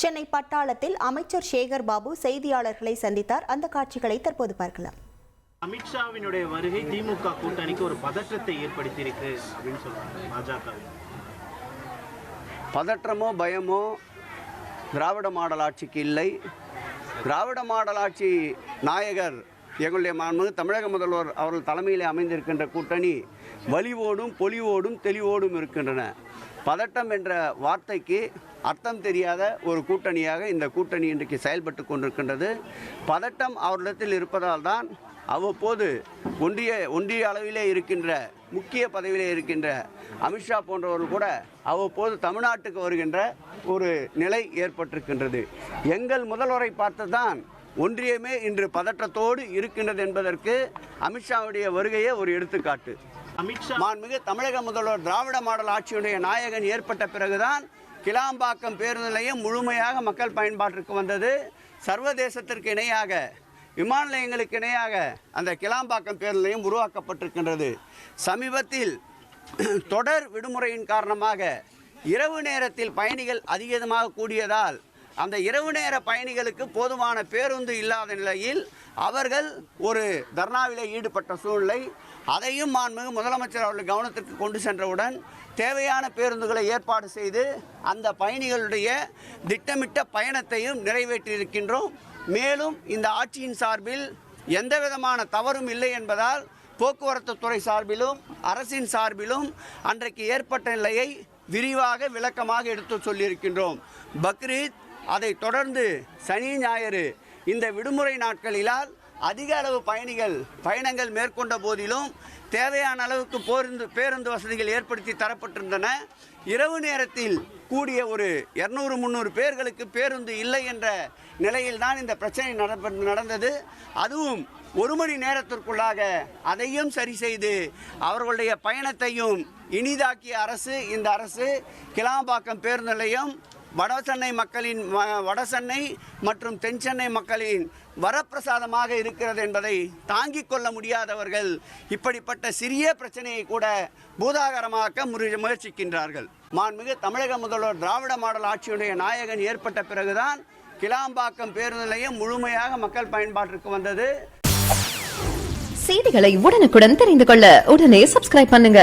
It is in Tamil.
சென்னை பட்டாளத்தில் அமைச்சர் சேகர் பாபு செய்தியாளர்களை சந்தித்தார். அந்த காட்சிகளை தற்போது பார்க்கலாம். அமித்ஷாவினுடைய வருகை திமுக கூட்டணிக்கு ஒரு பதற்றத்தை ஏற்படுத்தியிருக்கு அப்படின்னு சொல்றாங்க பாஜக. பதற்றமோ பயமோ திராவிட மாடல் ஆட்சிக்கு இல்லை. திராவிட மாடல் ஆட்சி நாயகர் எங்களுடைய மாண்புமிகு தமிழக முதல்வர் அவர்கள் தலைமையிலே அமைந்திருக்கின்ற கூட்டணி வலிவோடும் பொலிவோடும் தெளிவோடும் இருக்கின்றன. பதட்டம் என்ற வார்த்தைக்கு அர்த்தம் தெரியாத ஒரு கூட்டணியாக இந்த கூட்டணி இன்றைக்கு செயல்பட்டு கொண்டிருக்கின்றது. பதட்டம் அவரிடத்தில் இருப்பதால் தான் அவ்வப்போது ஒன்றிய ஒன்றிய அளவிலே இருக்கின்ற முக்கிய பதவியிலே இருக்கின்ற அமித்ஷா போன்றவர்கள் கூட அவ்வப்போது தமிழ்நாட்டுக்கு வருகின்ற ஒரு நிலை ஏற்பட்டிருக்கின்றது. எங்கள் முதல்வரை பார்த்து தான் ஒன்றியமே இன்று பதற்றத்தோடு இருக்கின்றது என்பதற்கு அமித்ஷாவுடைய வருகையே ஒரு எடுத்துக்காட்டு. மாண்புமிகு தமிழக முதல்வர் திராவிட மாடல் ஆட்சியுடைய நாயகன் ஏற்பட்ட பிறகுதான் கிளாம்பாக்கம் பேருந்து நிலையம் முழுமையாக மக்கள் பயன்பாட்டிற்கு வந்தது. சர்வதேசத்திற்கு இணையாக விமான நிலையங்களுக்கு இணையாக அந்த கிளாம்பாக்கம் பேருந்து நிலையம் உருவாக்கப்பட்டிருக்கின்றது. சமீபத்தில் தொடர் விடுமுறையின் காரணமாக இரவு நேரத்தில் பயணிகள் அதிகமாக கூடியதால் அந்த இரவு நேர பயணிகளுக்கு போதுமான பேருந்து இல்லாத நிலையில் அவர்கள் ஒரு தர்ணாவிலே ஈடுபட்ட சூழ்நிலை. அதையும் மாண்புமிகு முதலமைச்சர் அவர்கள் கவனத்திற்கு கொண்டு சென்றவுடன் தேவையான பேருந்துகளை ஏற்பாடு செய்து அந்த பயணிகளுடைய திட்டமிட்ட பயணத்தையும் நிறைவேற்றியிருக்கின்றோம். மேலும் இந்த ஆட்சியின் சார்பில் எந்த விதமான தவறும் இல்லை என்பதால் போக்குவரத்து துறை சார்பிலும் அரசின் சார்பிலும் அன்றைக்கு ஏற்பட்ட நிலையை விரிவாக விளக்கமாக எடுத்து சொல்லியிருக்கின்றோம். பக்ரீத் அதை தொடர்ந்து சனி ஞாயிறு இந்த விடுமுறை நாட்களிலால் அதிக அளவு பயணிகள் பயணங்கள் மேற்கொண்ட போதிலும் தேவையான அளவுக்கு பேருந்து பேருந்து வசதிகள் ஏற்படுத்தி தரப்பட்டிருந்தன. இரவு நேரத்தில் கூடிய ஒரு இரநூறு முந்நூறு பேர்களுக்கு பேருந்து இல்லை என்ற நிலையில் தான் இந்த பிரச்சனை நடப்ப நடந்தது. அதுவும் ஒரு மணி நேரத்திற்குள்ளாக அதையும் சரி செய்து அவர்களுடைய பயணத்தையும் இனிதாக்கிய அரசு இந்த அரசு கிளாம்பாக்கம் பேருந்து நிலையம் வடசென்னை மக்களின் வடசென்னை மற்றும் தென் சென்னை மக்களின் வரப்பிரசாதமாக இருக்கிறது என்பதை தாங்கிக் கொள்ள முடியாதவர்கள் இப்படிப்பட்ட சிறிய பிரச்சனையை கூட பூதாகரமாக்க முயற்சிக்கின்றார்கள். மாண்புமிகு தமிழக முதல்வர் திராவிட மாடல் ஆட்சியுடைய நாயகன் ஏற்பட்ட பிறகுதான் கிளாம்பாக்கம் பேருந்து நிலையம் முழுமையாக மக்கள் பயன்பாட்டிற்கு வந்தது. செய்திகளை உடனுக்குடன் தெரிந்து கொள்ள உடனே சப்ஸ்கிரைப் பண்ணுங்க.